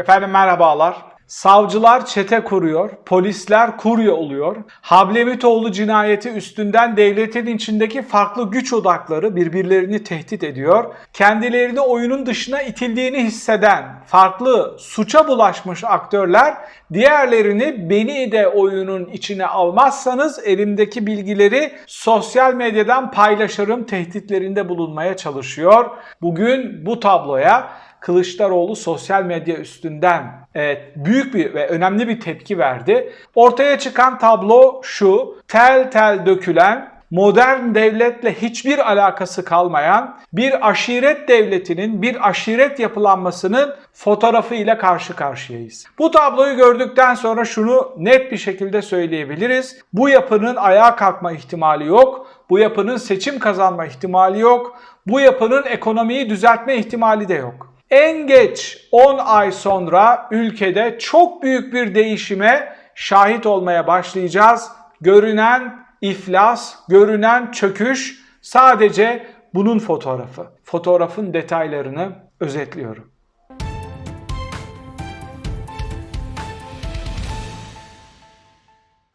Efendim merhabalar. Savcılar çete kuruyor, polisler kurye oluyor. Hablemitoğlu cinayeti üstünden devletin içindeki farklı güç odakları birbirlerini tehdit ediyor. Kendilerini oyunun dışına itildiğini hisseden farklı suça bulaşmış aktörler diğerlerini beni de oyunun içine almazsanız elimdeki bilgileri sosyal medyadan paylaşırım tehditlerinde bulunmaya çalışıyor. Bugün bu tabloya Kılıçdaroğlu sosyal medya üstünden evet, büyük bir ve önemli bir tepki verdi. Ortaya çıkan tablo şu. Tel tel dökülen modern devletle hiçbir alakası kalmayan bir aşiret devletinin, bir aşiret yapılanmasının fotoğrafı ile karşı karşıyayız. Bu tabloyu gördükten sonra şunu net bir şekilde söyleyebiliriz. Bu yapının ayağa kalkma ihtimali yok. Bu yapının seçim kazanma ihtimali yok. Bu yapının ekonomiyi düzeltme ihtimali de yok. En geç 10 ay sonra ülkede çok büyük bir değişime şahit olmaya başlayacağız. Görünen iflas, görünen çöküş sadece bunun fotoğrafı. Fotoğrafın detaylarını özetliyorum.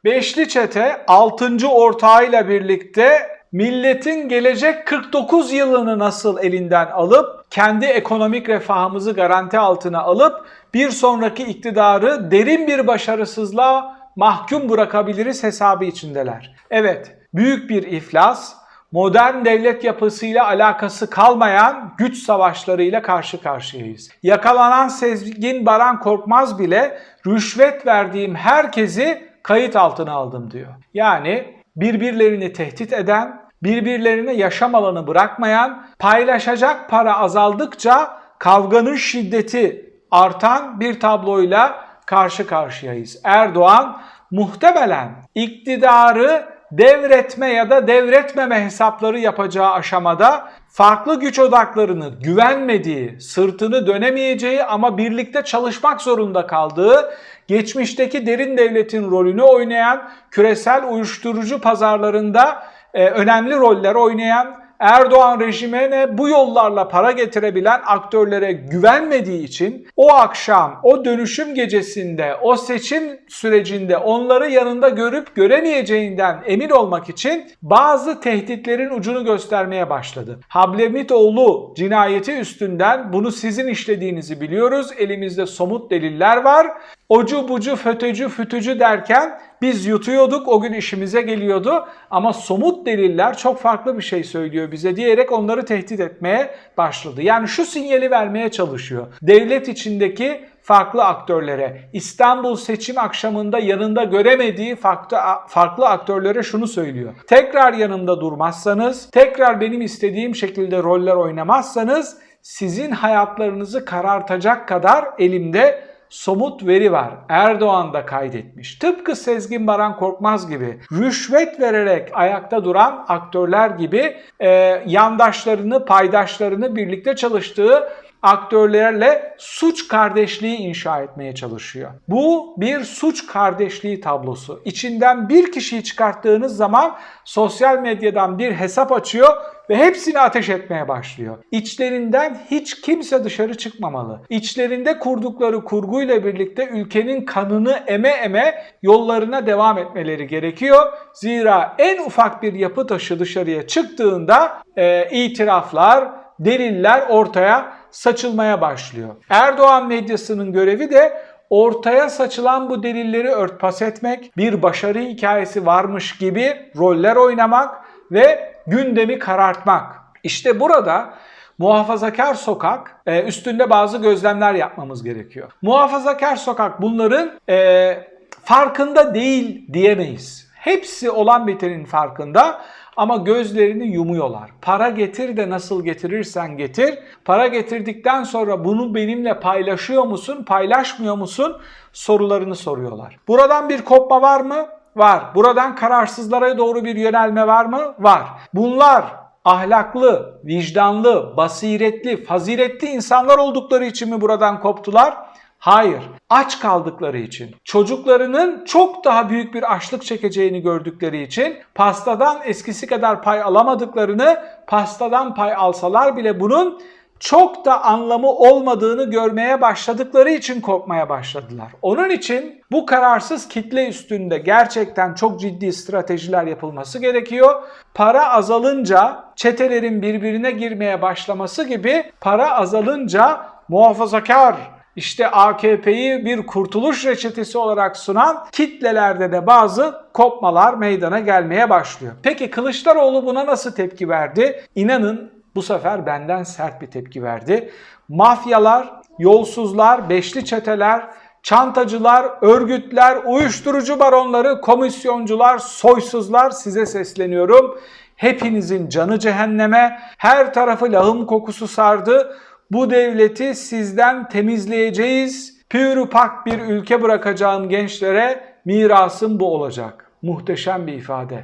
Beşli çete 6. ortağıyla birlikte milletin gelecek 49 yılını nasıl elinden alıp kendi ekonomik refahımızı garanti altına alıp bir sonraki iktidarı derin bir başarısızlığa mahkum bırakabiliriz hesabı içindeler. Evet, büyük bir iflas, modern devlet yapısıyla alakası kalmayan güç savaşlarıyla karşı karşıyayız. Yakalanan Sezgin Baran Korkmaz bile rüşvet verdiğim herkesi kayıt altına aldım diyor. Yani birbirlerini tehdit eden, birbirlerine yaşam alanı bırakmayan, paylaşacak para azaldıkça kavganın şiddeti artan bir tabloyla karşı karşıyayız. Erdoğan muhtemelen iktidarı devretme ya da devretmeme hesapları yapacağı aşamada farklı güç odaklarını güvenmediği, sırtını dönemeyeceği ama birlikte çalışmak zorunda kaldığı, geçmişteki derin devletin rolünü oynayan, küresel uyuşturucu pazarlarında e, önemli roller oynayan Erdoğan rejimine bu yollarla para getirebilen aktörlere güvenmediği için o akşam, o dönüşüm gecesinde, o seçim sürecinde onları yanında görüp göremeyeceğinden emin olmak için bazı tehditlerin ucunu göstermeye başladı. Hablemitoğlu cinayeti üstünden bunu sizin işlediğinizi biliyoruz. Elimizde somut deliller var. Ocu bucu fötücü fütücü derken biz yutuyorduk o gün işimize geliyordu ama somut deliller çok farklı bir şey söylüyor bize diyerek onları tehdit etmeye başladı. Yani şu sinyali vermeye çalışıyor. Devlet içindeki farklı aktörlere, İstanbul seçim akşamında yanında göremediği farklı, farklı aktörlere şunu söylüyor. Tekrar yanımda durmazsanız, tekrar benim istediğim şekilde roller oynamazsanız sizin hayatlarınızı karartacak kadar elimde somut veri var. Erdoğan da kaydetmiş. Tıpkı Sezgin Baran Korkmaz gibi rüşvet vererek ayakta duran aktörler gibi e, yandaşlarını, paydaşlarını birlikte çalıştığı aktörlerle suç kardeşliği inşa etmeye çalışıyor. Bu bir suç kardeşliği tablosu. İçinden bir kişiyi çıkarttığınız zaman sosyal medyadan bir hesap açıyor ve hepsini ateş etmeye başlıyor. İçlerinden hiç kimse dışarı çıkmamalı. İçlerinde kurdukları kurguyla birlikte ülkenin kanını eme eme yollarına devam etmeleri gerekiyor. Zira en ufak bir yapı taşı dışarıya çıktığında e, itiraflar, deliller ortaya saçılmaya başlıyor. Erdoğan medyasının görevi de ortaya saçılan bu delilleri örtbas etmek, bir başarı hikayesi varmış gibi roller oynamak ve gündemi karartmak. İşte burada Muhafazakar sokak e, üstünde bazı gözlemler yapmamız gerekiyor. Muhafazakar sokak bunların e, farkında değil diyemeyiz. Hepsi olan bitenin farkında ama gözlerini yumuyorlar. Para getir de nasıl getirirsen getir. Para getirdikten sonra bunu benimle paylaşıyor musun, paylaşmıyor musun sorularını soruyorlar. Buradan bir kopma var mı? Var. Buradan kararsızlara doğru bir yönelme var mı? Var. Bunlar ahlaklı, vicdanlı, basiretli, faziletli insanlar oldukları için mi buradan koptular? Hayır. Aç kaldıkları için, çocuklarının çok daha büyük bir açlık çekeceğini gördükleri için, pastadan eskisi kadar pay alamadıklarını, pastadan pay alsalar bile bunun çok da anlamı olmadığını görmeye başladıkları için korkmaya başladılar. Onun için bu kararsız kitle üstünde gerçekten çok ciddi stratejiler yapılması gerekiyor. Para azalınca çetelerin birbirine girmeye başlaması gibi para azalınca muhafazakar işte AKP'yi bir kurtuluş reçetesi olarak sunan kitlelerde de bazı kopmalar meydana gelmeye başlıyor. Peki Kılıçdaroğlu buna nasıl tepki verdi? İnanın bu sefer benden sert bir tepki verdi. Mafyalar, yolsuzlar, beşli çeteler, çantacılar, örgütler, uyuşturucu baronları, komisyoncular, soysuzlar size sesleniyorum. Hepinizin canı cehenneme, her tarafı lahım kokusu sardı. Bu devleti sizden temizleyeceğiz. Pürüpak bir ülke bırakacağım gençlere mirasım bu olacak. Muhteşem bir ifade.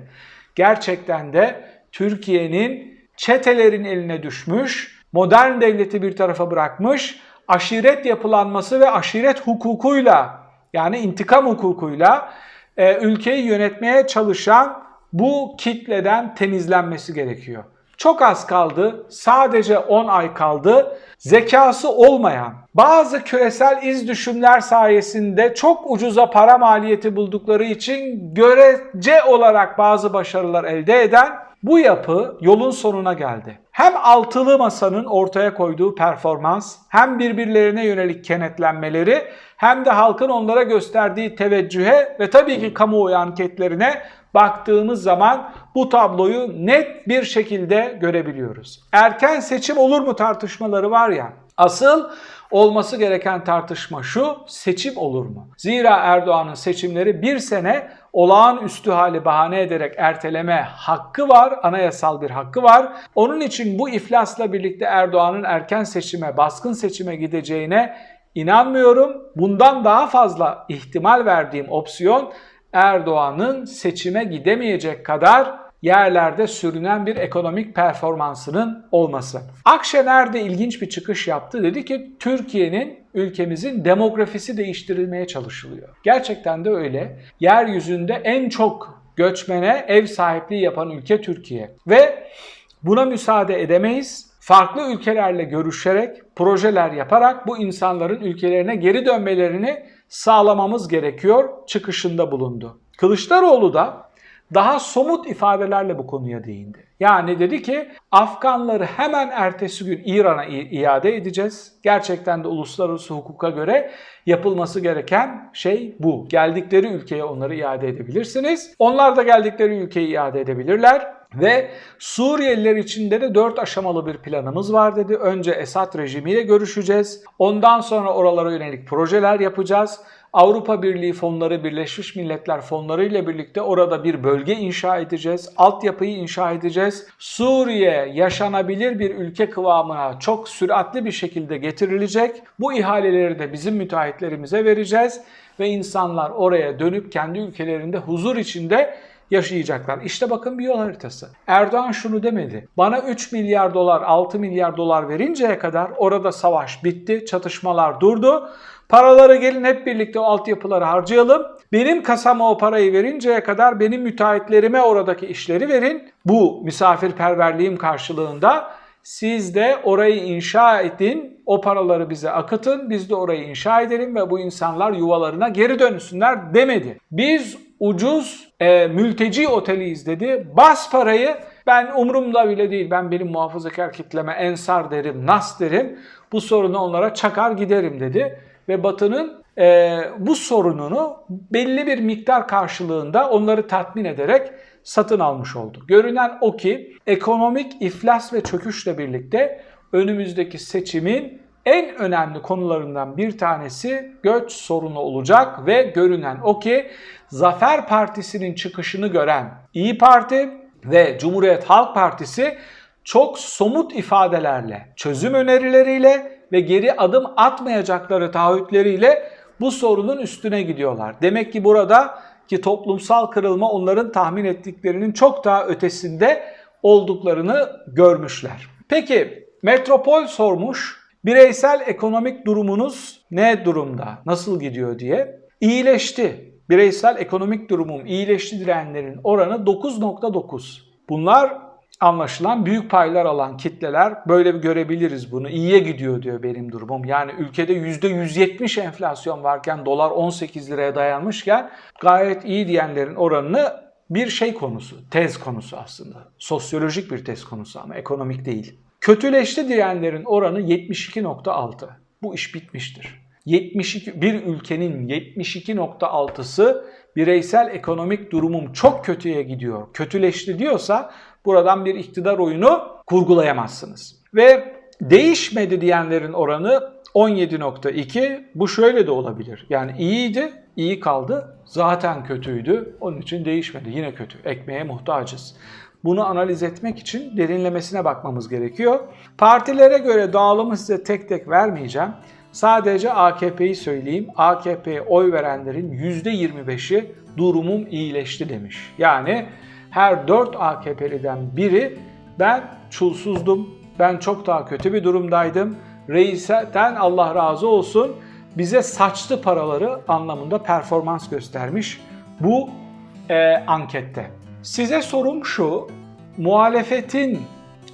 Gerçekten de Türkiye'nin çetelerin eline düşmüş, modern devleti bir tarafa bırakmış, aşiret yapılanması ve aşiret hukukuyla yani intikam hukukuyla e, ülkeyi yönetmeye çalışan bu kitleden temizlenmesi gerekiyor. Çok az kaldı. Sadece 10 ay kaldı. Zekası olmayan, bazı küresel iz düşümler sayesinde çok ucuza para maliyeti buldukları için görece olarak bazı başarılar elde eden bu yapı yolun sonuna geldi. Hem altılı masanın ortaya koyduğu performans, hem birbirlerine yönelik kenetlenmeleri, hem de halkın onlara gösterdiği teveccühe ve tabii ki kamuoyu anketlerine baktığımız zaman bu tabloyu net bir şekilde görebiliyoruz. Erken seçim olur mu tartışmaları var ya. Asıl olması gereken tartışma şu, seçim olur mu? Zira Erdoğan'ın seçimleri bir sene olağanüstü hali bahane ederek erteleme hakkı var, anayasal bir hakkı var. Onun için bu iflasla birlikte Erdoğan'ın erken seçime, baskın seçime gideceğine inanmıyorum. Bundan daha fazla ihtimal verdiğim opsiyon Erdoğan'ın seçime gidemeyecek kadar yerlerde sürünen bir ekonomik performansının olması. Akşener de ilginç bir çıkış yaptı. Dedi ki Türkiye'nin, ülkemizin demografisi değiştirilmeye çalışılıyor. Gerçekten de öyle. Yeryüzünde en çok göçmene ev sahipliği yapan ülke Türkiye. Ve buna müsaade edemeyiz. Farklı ülkelerle görüşerek, projeler yaparak bu insanların ülkelerine geri dönmelerini sağlamamız gerekiyor çıkışında bulundu. Kılıçdaroğlu da daha somut ifadelerle bu konuya değindi. Yani dedi ki Afganları hemen ertesi gün İran'a iade edeceğiz. Gerçekten de uluslararası hukuka göre yapılması gereken şey bu. Geldikleri ülkeye onları iade edebilirsiniz. Onlar da geldikleri ülkeyi iade edebilirler. Ve Suriyeliler içinde de dört aşamalı bir planımız var dedi. Önce Esad rejimiyle görüşeceğiz. Ondan sonra oralara yönelik projeler yapacağız. Avrupa Birliği fonları, Birleşmiş Milletler fonları ile birlikte orada bir bölge inşa edeceğiz. Altyapıyı inşa edeceğiz. Suriye yaşanabilir bir ülke kıvamına çok süratli bir şekilde getirilecek. Bu ihaleleri de bizim müteahhitlerimize vereceğiz ve insanlar oraya dönüp kendi ülkelerinde huzur içinde yaşayacaklar. İşte bakın bir yol haritası. Erdoğan şunu demedi. Bana 3 milyar dolar, 6 milyar dolar verinceye kadar orada savaş bitti, çatışmalar durdu. Paraları gelin hep birlikte o altyapıları harcayalım. Benim kasama o parayı verinceye kadar benim müteahhitlerime oradaki işleri verin. Bu misafirperverliğim karşılığında siz de orayı inşa edin, o paraları bize akıtın, biz de orayı inşa edelim ve bu insanlar yuvalarına geri dönsünler demedi. Biz ucuz e, mülteci oteliyiz dedi. Bas parayı ben umurumda bile değil. Ben benim muhafazakar kitleme ensar derim, nas derim. Bu sorunu onlara çakar giderim dedi. Ve Batı'nın e, bu sorununu belli bir miktar karşılığında onları tatmin ederek satın almış oldu. Görünen o ki ekonomik iflas ve çöküşle birlikte önümüzdeki seçimin en önemli konularından bir tanesi göç sorunu olacak ve görünen o ki Zafer Partisi'nin çıkışını gören İyi Parti ve Cumhuriyet Halk Partisi çok somut ifadelerle, çözüm önerileriyle ve geri adım atmayacakları taahhütleriyle bu sorunun üstüne gidiyorlar. Demek ki burada ki toplumsal kırılma onların tahmin ettiklerinin çok daha ötesinde olduklarını görmüşler. Peki Metropol sormuş bireysel ekonomik durumunuz ne durumda, nasıl gidiyor diye. İyileşti. Bireysel ekonomik durumum iyileşti direnlerin oranı 9.9. Bunlar anlaşılan büyük paylar alan kitleler böyle bir görebiliriz bunu. İyiye gidiyor diyor benim durumum. Yani ülkede %170 enflasyon varken dolar 18 liraya dayanmışken gayet iyi diyenlerin oranını bir şey konusu, tez konusu aslında. Sosyolojik bir tez konusu ama ekonomik değil. Kötüleşti diyenlerin oranı 72.6. Bu iş bitmiştir. 72 bir ülkenin 72.6'sı bireysel ekonomik durumum çok kötüye gidiyor. Kötüleşti diyorsa buradan bir iktidar oyunu kurgulayamazsınız. Ve değişmedi diyenlerin oranı 17.2. Bu şöyle de olabilir. Yani iyiydi, iyi kaldı. Zaten kötüydü. Onun için değişmedi. Yine kötü. Ekmeğe muhtacız. Bunu analiz etmek için derinlemesine bakmamız gerekiyor. Partilere göre dağılımı size tek tek vermeyeceğim. Sadece AKP'yi söyleyeyim. AKP'ye oy verenlerin %25'i durumum iyileşti demiş. Yani her 4 AKP'liden biri ben çulsuzdum, ben çok daha kötü bir durumdaydım. Reisten Allah razı olsun bize saçtı paraları anlamında performans göstermiş bu e, ankette. Size sorum şu, muhalefetin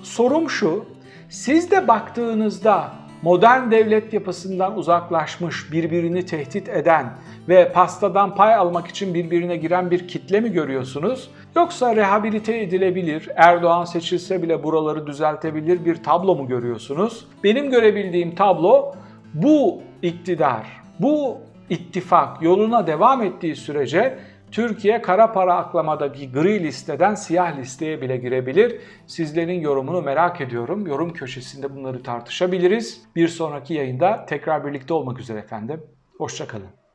sorum şu, siz de baktığınızda modern devlet yapısından uzaklaşmış, birbirini tehdit eden ve pastadan pay almak için birbirine giren bir kitle mi görüyorsunuz? Yoksa rehabilite edilebilir, Erdoğan seçilse bile buraları düzeltebilir bir tablo mu görüyorsunuz? Benim görebildiğim tablo bu iktidar, bu ittifak yoluna devam ettiği sürece Türkiye kara para aklamadaki gri listeden siyah listeye bile girebilir. Sizlerin yorumunu merak ediyorum. Yorum köşesinde bunları tartışabiliriz. Bir sonraki yayında tekrar birlikte olmak üzere efendim. Hoşçakalın.